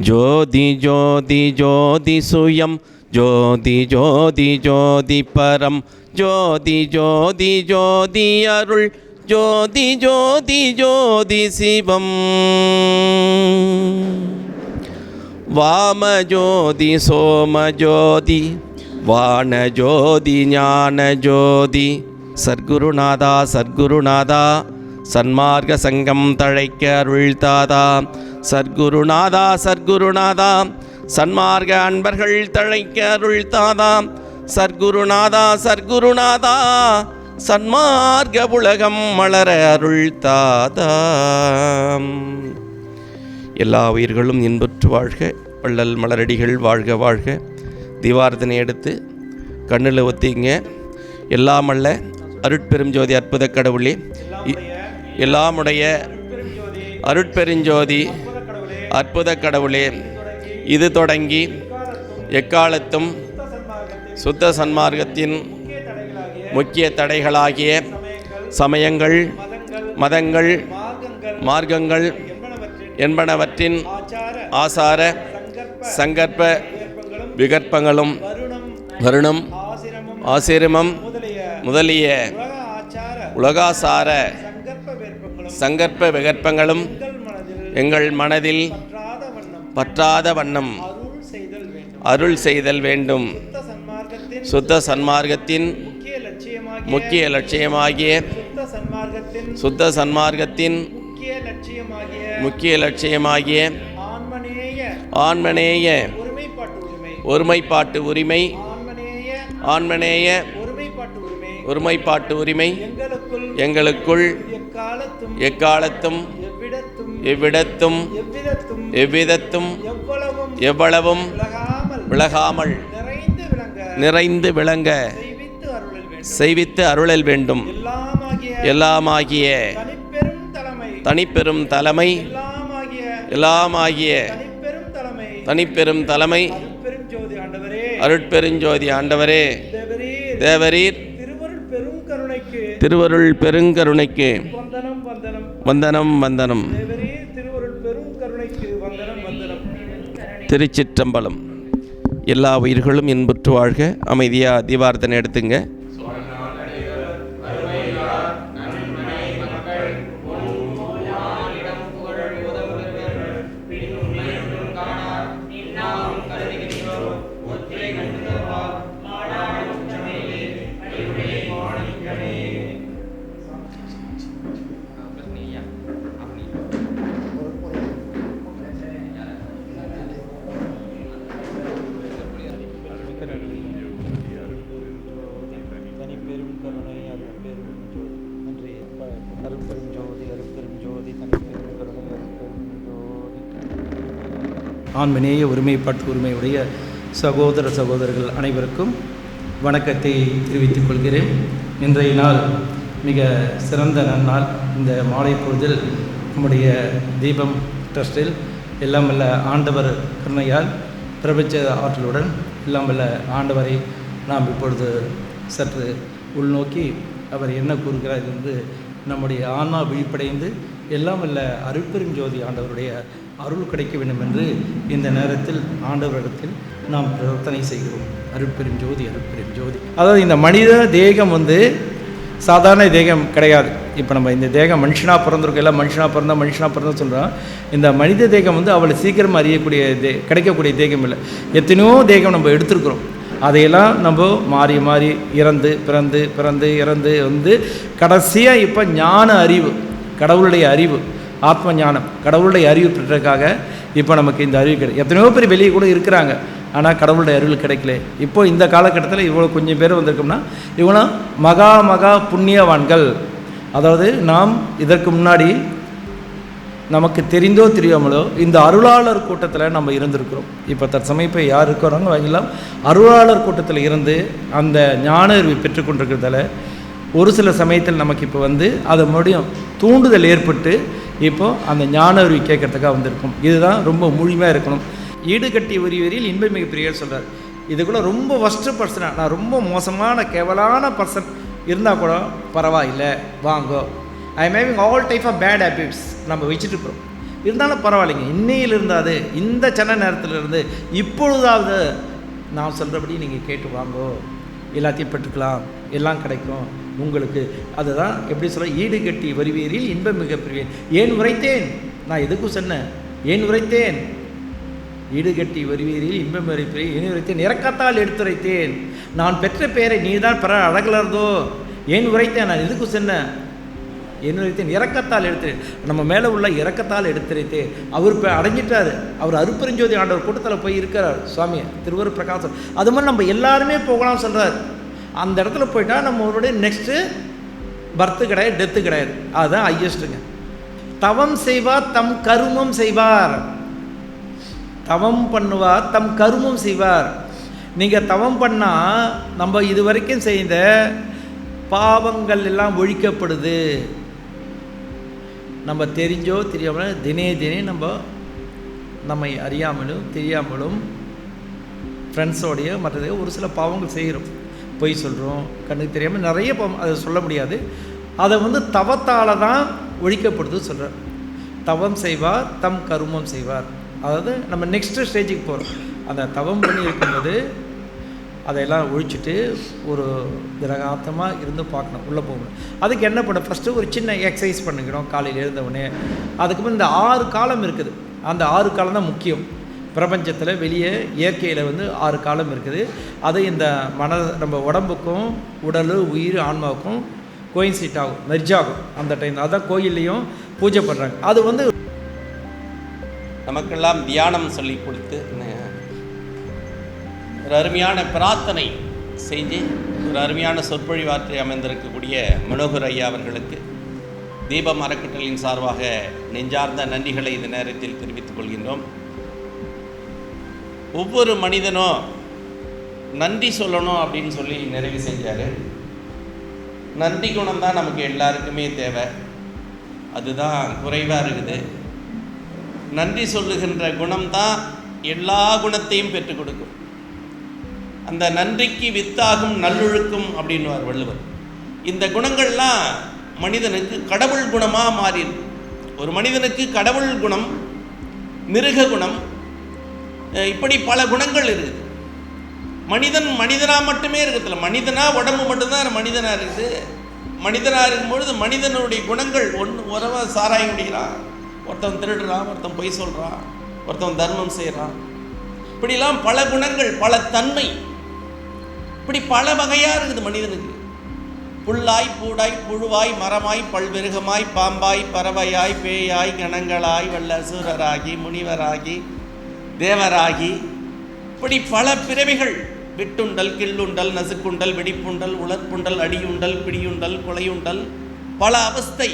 ஜோதி ஜோதி ஜோதி சுயம் ஜோதி ஜோதி ஜோதி பரம் ஜோதி ஜோதி ஜோதி அருள் ஜோதி ஜோதி ஜோதி சிவம். வாம ஜோதி சோம ஜோதி வான ஜோதி ஞான ஜோதி சர்க்குருநாதா சர்க்குருநாதா சன்மார்க்க சங்கம் தழைக்க அருள்தாதா. சர்க்குருநாதா சர்க்குருநாதா சன்மார்க அன்பர்கள் தழைக்க அருள்தாதாம் சர்க்குருநாதா சர்க்குருநாதா சன்மார்க்க உலகம் மலர அருள்தாதா. எல்லா உயிர்களும் இன்புற்று வாழ்க வள்ளல் மலரடிகள் வாழ்க வாழ்க. தீபாரதனை எடுத்து கண்ணில் ஒத்திங்க. எல்லாம் அல்ல அருட்பெருஞ்சோதி அற்புத கடவுளே. இ- எல்லாமுடைய அருட்பெருஞ்சோதி அற்புத கடவுளே இது தொடங்கி எக்காலத்தும் சுத்த சன்மார்க்கத்தின் முக்கிய தடைகளாகிய சமயங்கள் மதங்கள் மார்க்கங்கள் என்பனவற்றின் ஆசார சங்கற்ப விகற்பங்களும் வருணம் ஆசிரமம் முதலிய உலகாசார சங்கற்ப விகற்பங்களும் எங்கள் மனதில் பற்றாத வண்ணம் அருள் செய்தல் வேண்டும். சுத்த சன்மார்க்கத்தின் முக்கிய லட்சியமாகிய சுத்த சன்மார்க்கத்தின் முக்கிய லட்சியமாகிய ஆன்மநேய ஒருமைப்பாட்டு உரிமை ஆன்மநேய ஒருமைப்பாட்டு உரிமை எங்களுக்குள் எக்காலத்தும் எவ்விடத்தும் எவ்விதத்தும் எவ்வளவும் விலகாமல் நிறைந்து விளங்க செய்வித்து அருளல் வேண்டும். எல்லாமாகிய தனிப்பெரும் தலைமை எல்லாமாகிய தனிப்பெரும் தலைமை அருட்பெருஞ்சோதி ஆண்டவரே. தேவரீர் திருவருள் பெருங்கருணைக்கு வந்தனம் வந்தனம் வந்தனம் வந்தனம் தேவரீர் திருவருள் பெரும் கருணைக்கு வந்தனம் வந்தனம் திருச்சிற்றம்பலம். எல்லா உயிர்களும் இன்புற்று வாழ்க. அமைதியாக தீபார்த்தனை எடுத்துங்க. ஆண்மநேய ஒருமைப்பாட்டு உரிமையுடைய சகோதர சகோதரர்கள் அனைவருக்கும் வணக்கத்தை தெரிவித்துக் கொள்கிறேன். இன்றைய நாள் மிக சிறந்த நன்னாள் இந்த மாலை பொழுதில் நம்முடைய தீபம் ட்ரஸ்டில் எல்லாம் வல்ல ஆண்டவர் கருணையால் பிரபஞ்ச ஆற்றலுடன் எல்லாம் வல்ல ஆண்டவரை நாம் இப்பொழுது சற்று உள்நோக்கி அவர் என்ன கூறுகிறார் என்று நம்முடைய ஆன்மா விழிப்படைந்து எல்லாம் வல்ல அருட்பெருஞ்சோதி ஆண்டவருடைய அருள் கிடைக்க வேண்டும் என்று இந்த நேரத்தில் ஆண்டவரிடத்தில் நாம் பிரார்த்தனை செய்கிறோம். அருட்பெரும் ஜோதி அருட்பெரும் ஜோதி. அதாவது இந்த மனித தேகம் வந்து சாதாரண தேகம் கிடையாது. இப்போ நம்ம இந்த தேகம் மனுஷனாக பிறந்திருக்கோம். எல்லாம் மனுஷனாக பிறந்தா மனுஷனாக பிறந்தா சொல்கிறோம் இந்த மனித தேகம் வந்து அவ்வளோ சீக்கிரம் அறியக்கூடிய தே கிடைக்கக்கூடிய தேகம் இல்லை. எத்தனையோ தேகம் நம்ம எடுத்திருக்கிறோம். அதையெல்லாம் நம்ம மாறி மாறி இறந்து பிறந்து பிறந்து இறந்து வந்து கடைசியாக இப்போ ஞான அறிவு கடவுளுடைய அறிவு ஆத்ம ஞானம் கடவுளுடைய அறிவு பெற்றதுக்காக இப்போ நமக்கு இந்த அறிவு கிடை எத்தனையோ பேர் வெளியே கூட இருக்கிறாங்க. ஆனால் கடவுளுடைய அருள் கிடைக்கல. இப்போ இந்த காலகட்டத்தில் இவ்வளோ கொஞ்சம் பேர் வந்திருக்கோம்னா இவங்களாம் மகா மகா புண்ணியவான்கள். அதாவது நாம் இதற்கு முன்னாடி நமக்கு தெரிந்தோ தெரியாமலோ இந்த அருளாளர் கூட்டத்தில் நம்ம இருந்திருக்கிறோம். இப்போ தற்சமயம் இப்போ யார் இருக்கிறாங்க எல்லாம் அருளாளர் கூட்டத்தில் இருந்து அந்த ஞான அறிவு பெற்றுக்கொண்டிருக்கிறதால ஒரு சில சமயத்தில் நமக்கு இப்போ வந்து அது மறுபடியும் தூண்டுதல் ஏற்பட்டு இப்போது அந்த ஞான அருவி கேட்கறதுக்காக வந்திருக்கும். இதுதான் ரொம்ப முழுமையாக இருக்கணும். ஈடுகட்டி உரியவரில் இன்பமிகு பிரியர் சொல்கிறார் இதுக்குள்ளே ரொம்ப ஒஸ்ட்டு பர்சனாக நான் ரொம்ப மோசமான கேவலான பர்சன் இருந்தால் கூட பரவாயில்லை வாங்கோ. I am having all type of bad habits நம்ம வச்சுட்டு இருக்கிறோம். இருந்தாலும் பரவாயில்லைங்க. இன்னையில் இருந்தாது இந்த சென்ன நேரத்தில் இருந்து இப்பொழுதாவது நான் சொல்கிறபடி நீங்கள் கேட்டு வாங்கோ. எல்லாத்தையும் பெற்றுக்கலாம். எல்லாம் கிடைக்கும். உங்களுக்கு. அதுதான் எப்படி சொல்ல ஈடுகட்டி வருவீரில் இன்பம் மிக ஏன் உரைத்தேன்? நான் எதுக்கும் சொன்னேன்? ஏன் உரைத்தேன்? ஈடுகட்டி வருவீரில் இன்பம் அறிப்பேன் ஏன் உரைத்தேன்? இறக்கத்தால் எடுத்துரைத்தேன். நான் பெற்ற பெயரை நீதான் பெற அழகலர்தோ? ஏன் உரைத்தேன்? நான் எதுக்கும் சொன்னேன்? ஏன் உரைத்தேன்? இறக்கத்தால் எடுத்து நம்ம மேலே உள்ள இறக்கத்தால் எடுத்துரைத்தேன் அவர் இப்போ அடைஞ்சிட்டார் அவர் அருப்பெருஞ்சோதி ஆண்டவர் கூட்டத்தில் போய் இருக்கிறார். சுவாமி திருவரு பிரகாசம் அது மாதிரி நம்ம எல்லாருமே போகலாம் சொல்கிறார் அந்த இடத்துல போயிட்டால் நம்ம ஒருடைய நெக்ஸ்ட்டு பர்த்து கிடையாது டெத்து கிடையாது. அதுதான் ஹையஸ்ட்டுங்க தவம் செய்வார் தம் கருமம் செய்வார். தவம் பண்ணுவார் தம் கருமம் செய்வார். நீங்கள் தவம் பண்ணால் நம்ம இது வரைக்கும் செய்த பாவங்கள் எல்லாம் ஒழிக்கப்படுது. நம்ம தெரிஞ்சோ தெரியாமலோ தினே தினே நம்ம நம்மை அறியாமலும் தெரியாமலும் ஃப்ரெண்ட்ஸோடைய மற்றதையோ ஒரு சில பாவங்கள் செய்கிறோம். பொய் சொல்கிறோம் கண்ணுக்கு தெரியாமல் நிறைய அதை சொல்ல முடியாது. அதை வந்து தவத்தால் தான் ஒழிக்கப்படுது சொல்கிறார் தவம் செய்வார் தம் கருமம் செய்வார். அதாவது நம்ம நெக்ஸ்ட்டு ஸ்டேஜுக்கு போகிறோம் அந்த தவம் பண்ணி இருக்கும்போது அதையெல்லாம் ஒழிச்சிட்டு ஒரு திரகாத்தமாக இருந்து பார்க்கணும் உள்ளே போகணும். அதுக்கு என்ன பண்ண ஃபஸ்ட்டு ஒரு சின்ன எக்ஸசைஸ் பண்ணிக்கணும் காலையில் எழுந்தவுடனே அதுக்கப்புறம் இந்த ஆறு காலம் இருக்குது. அந்த ஆறு காலம் தான் முக்கியம். பிரபஞ்சத்தில் வெளியே இயற்கையில் வந்து ஆறு காலம் இருக்குது. அது இந்த மன நம்ம உடம்புக்கும் உடல் உயிர் ஆன்மாவுக்கும் கோயின்சிட் ஆகும் மெர்ஜ் ஆகும் அந்த டைம் அதான் கோயில்லையும் பூஜை பண்ணுறாங்க அது வந்து நமக்கெல்லாம் தியானம் சொல்லி கொடுத்து ஒரு அருமையான பிரார்த்தனை செஞ்சு ஒரு அருமையான சொற்பொழிவாற்றி அமைந்திருக்கக்கூடிய மனோகர் ஐயா அவர்களுக்கு தீபம் அறக்கட்டளின் சார்பாக நெஞ்சார்ந்த நன்றிகளை இந்த நேரத்தில் தெரிவித்துக் கொள்கின்றோம். ஒவ்வொரு மனிதனும் நன்றி சொல்லணும் அப்படின்னு சொல்லி நிறைவு செஞ்சார். நன்றி குணம் தான் நமக்கு எல்லாருக்குமே தேவை. அதுதான் குறைவாக இருக்குது. நன்றி சொல்லுகின்ற குணம் தான் எல்லா குணத்தையும் பெற்றுக் கொடுக்கும். அந்த நன்றிக்கு வித்தாகும் நல்லொழுக்கம் அப்படின்னுவார் வள்ளுவர். இந்த குணங்கள்லாம் மனிதனுக்கு கடவுள் குணமாக மாறிடும் ஒரு மனிதனுக்கு கடவுள் குணம் மிருக குணம் இப்படி பல குணங்கள் இருக்குது. மனிதன் மனிதனாக மட்டுமே இருக்கிறதில்ல மனிதனாக உடம்பு மட்டும்தான் மனிதனாக இருக்குது. மனிதனாக இருக்கும்பொழுது மனிதனுடைய குணங்கள் ஒன்று உறவை சாராயம் குடிக்கிறான். ஒருத்தன் திருடுறான் ஒருத்தன் பொய் சொல்கிறான் ஒருத்தன் தர்மம் செய்கிறான் இப்படிலாம் பல குணங்கள் பல தன்மை. இப்படி பல வகையாக இருக்குது மனிதனுக்கு. புல்லாய் பூடாய் புழுவாய் மரமாய் பல்வெருகமாய் பாம்பாய் பறவையாய் பேயாய் கணங்களாய் வல்லசுரராகி முனிவராகி தேவராகி இப்படி பல பிறவிகள் விட்டுண்டல் கிள்ளுண்டல் நசுக்குண்டல் வெடிப்புண்டல் உலர்ப்புண்டல் அடியுண்டல் பிடியுண்டல் கொலையுண்டல் பல அவஸ்தை.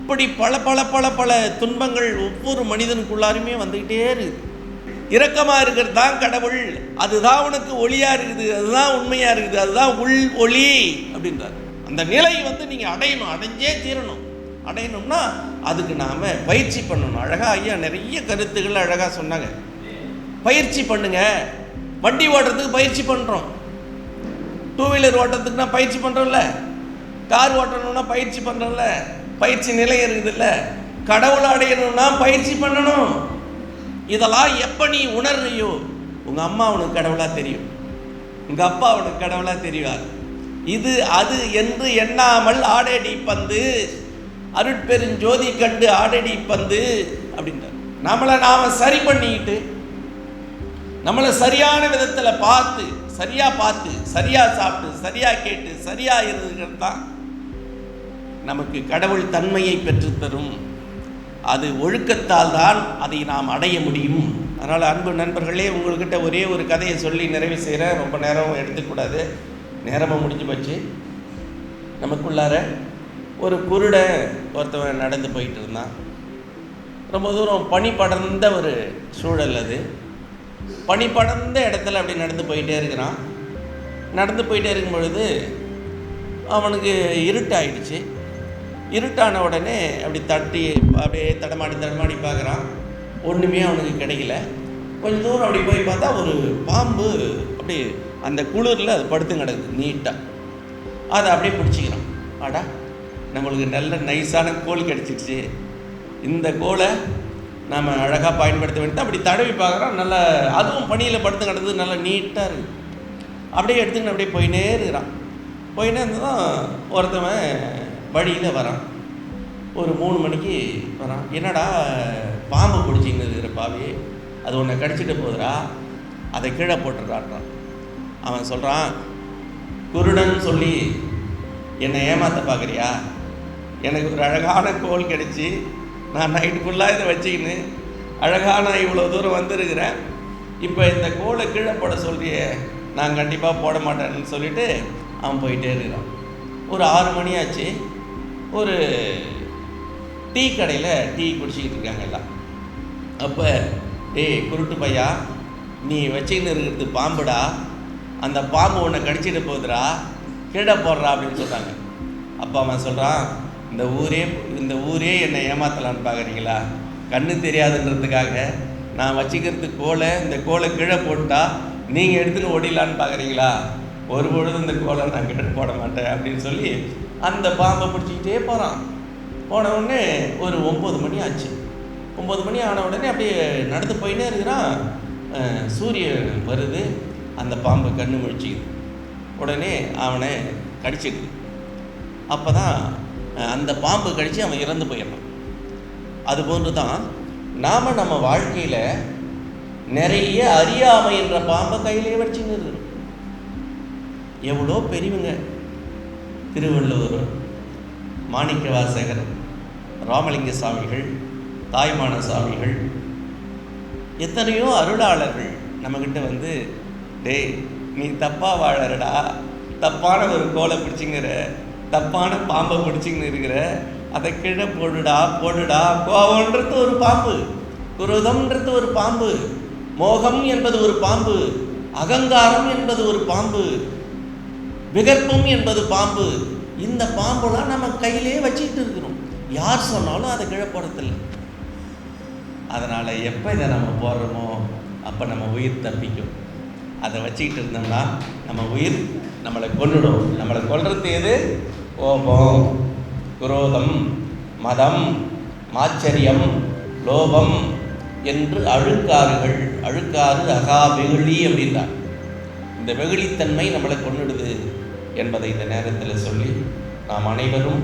இப்படி பல பல பல பல துன்பங்கள் ஒவ்வொரு மனிதனுக்குள்ளாருமே வந்துக்கிட்டே இருக்குது. இரக்கமாக இருக்கிறது தான் கடவுள். அதுதான் உனக்கு ஒளியாக இருக்குது அதுதான் உண்மையாக இருக்குது அதுதான் உள் ஒளி அப்படின்றார். அந்த நிலை வந்து நீங்கள் அடையணும் அடைஞ்சே தீரணும். அடையணும்னா அதுக்கு நாம் பயிற்சி பண்ணணும். அழகாக ஐயா நிறைய கருத்துக்கள் அழகாக சொன்னாங்க. பயிற்சி பண்ணுங்க. வண்டி ஓட்டுறதுக்கு பயிற்சி பண்ணுறோம் டூ வீலர் ஓட்டுறதுக்குனா பயிற்சி பண்ணுறோம்ல கார் ஓட்டணும்னா பயிற்சி பண்ணுறோம்ல பயிற்சி நிலை இருக்குதுல்ல. கடவுள் அடையணும்னா பயிற்சி பண்ணணும். இதெல்லாம் எப்போ நீ உணர்றியோ உங்கள் அம்மா அவனுக்கு கடவுளாக தெரியும். உங்கள் அப்பா அவனுக்கு கடவுளாக தெரிவார் இது அது என்று எண்ணாமல் ஆடேடி பந்து அருட்பெருஞ்சோதி கண்டு ஆடடி பந்து அப்படின்றார். நம்மளை நாம் சரி பண்ணிக்கிட்டு நம்மளை சரியான விதத்தில் பார்த்து சரியாக பார்த்து சரியாக சாப்பிட்டு சரியாக கேட்டு சரியாக இருக்கிறது தான் நமக்கு கடவுள் தன்மையை பெற்றுத்தரும் அது ஒழுக்கத்தால் தான் அதை நாம் அடைய முடியும். அதனால் அன்பு நண்பர்களே உங்கள்கிட்ட ஒரே ஒரு கதையை சொல்லி நிறைவு செய்கிறேன் ரொம்ப நேரம் எடுத்துக்கூடாது. நேரமாக முடிஞ்சு போச்சு. நமக்குள்ளார ஒரு குருட ஒருத்தவன் நடந்து போயிட்டு இருந்தான். ரொம்ப தூரம் பனி படர்ந்த ஒரு சூழல் அது. பனி படர்ந்த இடத்துல அப்படி நடந்து போயிட்டே இருக்கிறான். நடந்து போயிட்டே இருக்கும் பொழுது அவனுக்கு இருட்டாயிடுச்சு. இருட்டான உடனே அப்படி தட்டி அப்படியே தடமாடி தடமாடி பார்க்குறான். ஒன்றுமே அவனுக்கு கிடைக்கல. கொஞ்சம் தூரம் அப்படி போய் பார்த்தா ஒரு பாம்பு அப்படி அந்த குளிரில் அது படுத்து கிடக்குது நீட்டாக அதை அப்படியே பிடிச்சிக்கிறான். ஆடா நம்மளுக்கு நல்ல நைஸான கோல் கிடச்சிடுச்சு. இந்த கோலை நாம் அழகாக பயன்படுத்த வேண்டியது. அப்படி தடவி பார்க்குறோம். நல்லா அதுவும் பணியில் படுத்து கிடந்து நல்லா நீட்டாக இருக்குது அப்படியே எடுத்துக்கின்னு அப்படியே போயினே இருக்கிறான். போயினே இருந்ததான் ஒருத்தவன் வழியில் வரான். ஒரு மூணு மணிக்கு வரான். என்னடா பாம்பு பிடிச்சின்னு இருக்கிற பாவி அது உன்னை கடிச்சிட்டு போகுதுடா. அதை கீழே போட்டுறான்றான் அவன் சொல்கிறான் குருடன் சொல்லி என்னை ஏமாத்த பார்க்குறியா? எனக்கு ஒரு அழகான கோல் கிடைச்சி. நான் நைட்டு ஃபுல்லாக இதை வச்சுக்கின்னு அழகாக நான் இவ்வளோ தூரம் வந்திருக்கிறேன். இப்போ இந்த கோலை கீழே போட சொல்றியே நான் கண்டிப்பாக போட மாட்டேன்னு சொல்லிட்டு அவன் போயிட்டே இருக்கிறான். ஒரு ஆறு மணி ஆச்சு. ஒரு டீ கடையில் டீ குடிச்சிக்கிட்டு இருக்காங்க எல்லாம். அப்போ டேய் குருட்டு பையா நீ வச்சுக்கின்னு இருக்கிறது பாம்புடா. அந்த பாம்பு உன்னை கடிச்சிட்டு போகுதுடா. கீழே போடுறா அப்படின்னு சொல்கிறாங்க அப்பா அம்மா சொல்கிறான் இந்த ஊரே இந்த ஊரே என்னை ஏமாத்தலான்னு பார்க்குறீங்களா? கண்ணு தெரியாதுன்றதுக்காக நான் வச்சுக்கிறது கோலை இந்த கோலை கீழே போட்டால் நீங்கள் எடுத்துன்னு ஓடிலான்னு பார்க்குறீங்களா? ஒரு பொழுது இந்த கோலை நான் கீழே போட மாட்டேன் அப்படின்னு சொல்லி அந்த பாம்பை பிடிச்சிக்கிட்டே போகிறான் போன உடனே ஒரு ஒம்பது மணி ஆச்சு. ஒம்பது மணி ஆன உடனே அப்படியே நடந்து போயினே இருக்கிறான். சூரியன் வருது. அந்த பாம்பு கண்ணு முழிச்சிக்குது. உடனே அவனை கடிச்சிடுது. அப்போ தான் அந்த பாம்பு கழித்து அவன் இறந்து போயிடுறான். அதுபோன்று தான் நாம் நம்ம வாழ்க்கையில் நிறைய அறியாமை என்ற பாம்பை கையிலே வச்சுன்னு இருக்கிறோம் எவ்வளோ பெரியவங்க? திருவள்ளுவர் மாணிக்க வாசகர் ராமலிங்க சாமிகள் தாய்மான சாமிகள் எத்தனையோ அருளாளர்கள் நம்மக்கிட்ட வந்து டேய் நீ தப்பாக வாழறடா தப்பான ஒரு கோலை பிடிச்சிங்கிற தப்பான பாம்பை பிடிச்சிக்கின்னு இருக்கிற அதை கீழே போடுடா போடுடா. கோவம்ன்றது ஒரு பாம்பு. குருதம்ன்றது ஒரு பாம்பு. மோகம் என்பது ஒரு பாம்பு. அகங்காரம் என்பது ஒரு பாம்பு. விகற்பம் என்பது பாம்பு. இந்த பாம்புலாம் நம்ம கையிலே வச்சுக்கிட்டு இருக்கிறோம். யார் சொன்னாலும் அதை கீழே போடுறதில்லை. அதனால் எப்போ இதை நம்ம போடுறோமோ அப்போ நம்ம உயிர் தப்பிக்கும். அதை வச்சுக்கிட்டு இருந்தோம்னா நம்ம உயிர் நம்மளை கொல்லிடும் நம்மளை கொல்றது எது? கோபம் குரோதம் மதம் மாச்சரியம் லோபம் என்று அழுக்காறுகள் அழுக்காறு அகா வெகுளி அப்படின்றார். இந்த வெகுளித்தன்மை நம்மளை கொன்னுடுது என்பதை இந்த நேரத்தில் சொல்லி நாம் அனைவரும்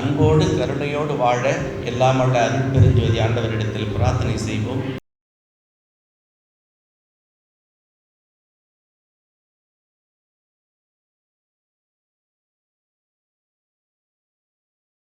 அன்போடு கருணையோடு வாழ எல்லாம் அருள் பெருஞ்சோதி ஆண்டவரிடத்தில் பிரார்த்தனை செய்வோம்.